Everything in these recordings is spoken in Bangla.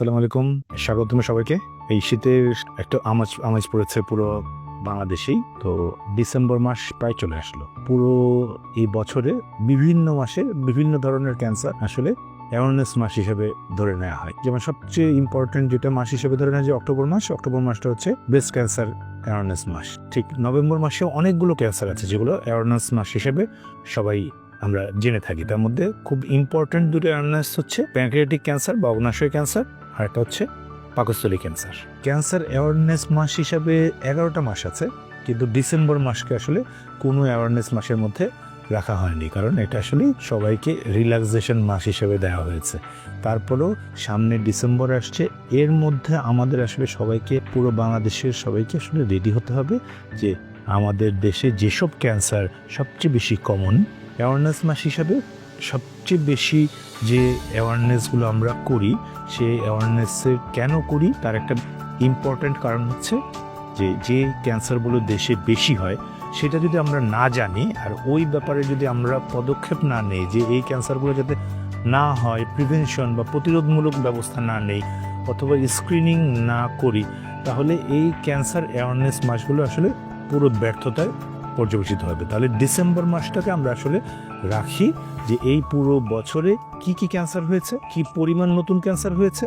আসসালামু আলাইকুম। স্বাগতম সবাইকে। এই শীতের একটা আমাজ, আমেজ পড়েছে পুরো বাংলাদেশেই। তো ডিসেম্বর মাস প্রায় চলে আসলো। পুরো এই বছরে বিভিন্ন মাসে বিভিন্ন ধরনের ক্যান্সার আসলে অ্যাওয়ারনেস মাস হিসেবে ধরে নেওয়া হয়। যেমন সবচেয়ে ইম্পর্টেন্ট যেটা মাস হিসেবে ধরে নেওয়া যে অক্টোবর মাস। অক্টোবর মাসটা হচ্ছে ব্রেস্ট ক্যান্সার অ্যাওয়ারনেস মাস। ঠিক নভেম্বর মাসে অনেকগুলো ক্যান্সার আছে যেগুলো অ্যাওয়ারনেস মাস হিসেবে সবাই আমরা জেনে থাকি। তার মধ্যে খুব ইম্পর্টেন্ট দুটো অ্যাওয়ারনেস হচ্ছে প্যানক্রিয়াটিক ক্যান্সার বা অগ্নাশয় ক্যান্সার আর একটা হচ্ছে পাকস্থলী ক্যান্সার ক্যান্সার অ্যাওয়ারনেস মাস হিসাবে এগারোটা মাস আছে, কিন্তু ডিসেম্বর মাসকে আসলে কোনো অ্যাওয়ারনেস মাসের মধ্যে রাখা হয়নি, কারণ এটা আসলে সবাইকে রিল্যাক্সেশন মাস হিসেবে দেওয়া হয়েছে। তারপরেও সামনে ডিসেম্বর আসছে, এর মধ্যে আমাদের আসলে সবাইকে, পুরো বাংলাদেশের সবাইকে আসলে রেডি হতে হবে যে আমাদের দেশে যেসব ক্যান্সার সবচেয়ে বেশি কমন অ্যাওয়ারনেস মাস হিসাবে সবচেয়ে বেশি যে অ্যাওয়ারনেসগুলো আমরা করি সেই অ্যাওয়ারনেসের কেন করি, তার একটা ইম্পর্ট্যান্ট কারণ হচ্ছে যে যে ক্যান্সারগুলো দেশে বেশি হয়, সেটা যদি আমরা না জানি, আর ওই ব্যাপারে যদি আমরা পদক্ষেপ না নেই যে, এই ক্যান্সারগুলো যাতে না হয় প্রিভেনশন বা প্রতিরোধমূলক ব্যবস্থা না নেই, অথবা স্ক্রিনিং না করি, তাহলে এই ক্যান্সার অ্যাওয়ারনেস মাসগুলো আসলে পুরো ব্যর্থতায় পর্যবেসিত হবে। তাহলে ডিসেম্বর মাসটাকে আমরা আসলে রাখি যে এই পুরো বছরে কি কি ক্যান্সার হয়েছে, কি পরিমাণ নতুন ক্যান্সার হয়েছে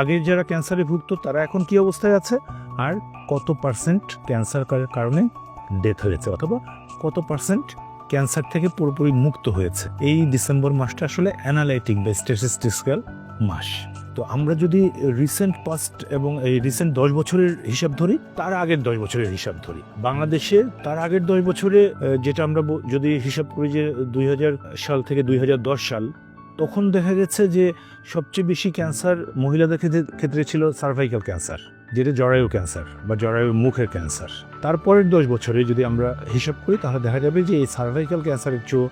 আগের যারা ক্যান্সারে ভুগত তারা এখন কি অবস্থায় আছে, আর কত পার্সেন্ট ক্যান্সার কারণে ডেথ হয়েছে, অথবা কত পার্সেন্ট ক্যান্সার থেকে পুরোপুরি মুক্ত হয়েছে। এই ডিসেম্বর মাসটা আসলে অ্যানালাইটিক বা স্ট্যাটিস্টিক্যাল মাস। তো আমরা যদি রিসেন্ট পাস্ট এবং এই রিসেন্ট দশ বছরের হিসাব ধরি, তার আগের দশ বছরের হিসাব ধরি। বাংলাদেশে তার আগের দশ বছরে যেটা আমরা যদি হিসাব করি যে দুই হাজার সাল থেকে দুই হাজার দশ সাল, তখন দেখা গেছে যে সবচেয়ে বেশি ক্যান্সার মহিলাদের ক্ষেত্রে ছিল সার্ভাইকাল ক্যান্সার যেটা জরায়ু ক্যান্সার বা জরায়ু মুখের ক্যান্সার তারপরের দশ বছরে যদি আমরা হিসাব করি, তাহলে দেখা যাবে যে এই সার্ভাইকাল ক্যান্সারের চেয়েও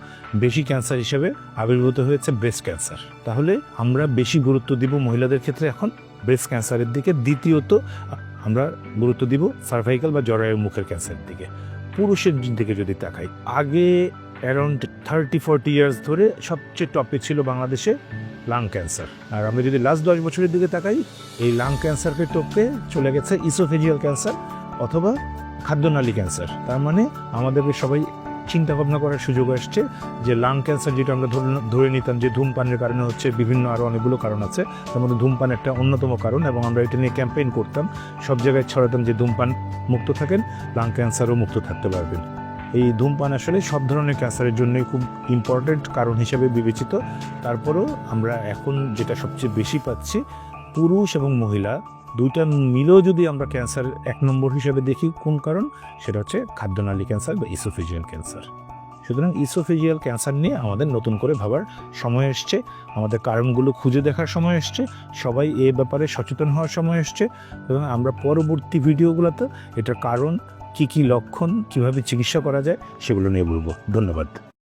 বেশি ক্যান্সার হিসেবে আবির্ভূত হয়েছে ব্রেস্ট ক্যান্সার তাহলে আমরা বেশি গুরুত্ব দিব মহিলাদের ক্ষেত্রে এখন ব্রেস্ট ক্যান্সারের দিকে। দ্বিতীয়ত, আমরা গুরুত্ব দিব সার্ভাইকাল বা জরায়ু মুখের ক্যান্সারের দিকে। পুরুষের দিকে যদি তাকাই, আগে অ্যারাউন্ড থার্টি ফোরটি ইয়ার্স ধরে সবচেয়ে টপে ছিল বাংলাদেশে লাং ক্যান্সার আর আমরা যদি লাস্ট দশ বছরের দিকে তাকাই, এই লাং ক্যান্সারকে টপকে চলে গেছে ইসোফেজিয়াল ক্যান্সার অথবা খাদ্যনালী ক্যান্সার তার মানে আমাদেরকে সবাই চিন্তা ভাবনা করার সুযোগ আসছে যে লাং ক্যান্সার যেটা আমরা ধরে নিতাম যে ধূমপানের কারণে হচ্ছে বিভিন্ন আরও অনেকগুলো কারণ আছে। তার মধ্যে ধূমপান একটা অন্যতম কারণ এবং আমরা এটা নিয়ে ক্যাম্পেইন করতাম। সব জায়গায় ছড়াতাম যে ধূমপান মুক্ত থাকেন লাং ক্যান্সারও মুক্ত থাকতে পারবেন। এই ধূমপান আসলে সব ধরনের ক্যান্সারের জন্যই খুব ইম্পর্ট্যান্ট কারণ হিসেবে বিবেচিত। তারপরেও আমরা এখন যেটা সবচেয়ে বেশি পাচ্ছি, পুরুষ এবং মহিলা, দুইটা মিলেও যদি আমরা ক্যান্সার এক নম্বর হিসেবে দেখি কোন কারণ? সেটা হচ্ছে খাদ্যনালী ক্যান্সার বা ইসোফেজিয়াল ক্যান্সার। সুতরাং ইসোফেজিয়াল ক্যান্সার নিয়ে আমাদের নতুন করে ভাবার সময় এসছে, আমাদের কারণগুলো খুঁজে দেখার সময় এসছে, সবাই এ ব্যাপারে সচেতন হওয়ার সময় এসছে। এবং আমরা পরবর্তী ভিডিওগুলোতে এটার কারণ কি কি লক্ষণ কীভাবে চিকিৎসা করা যায় সেগুলো নিয়ে বলব। ধন্যবাদ।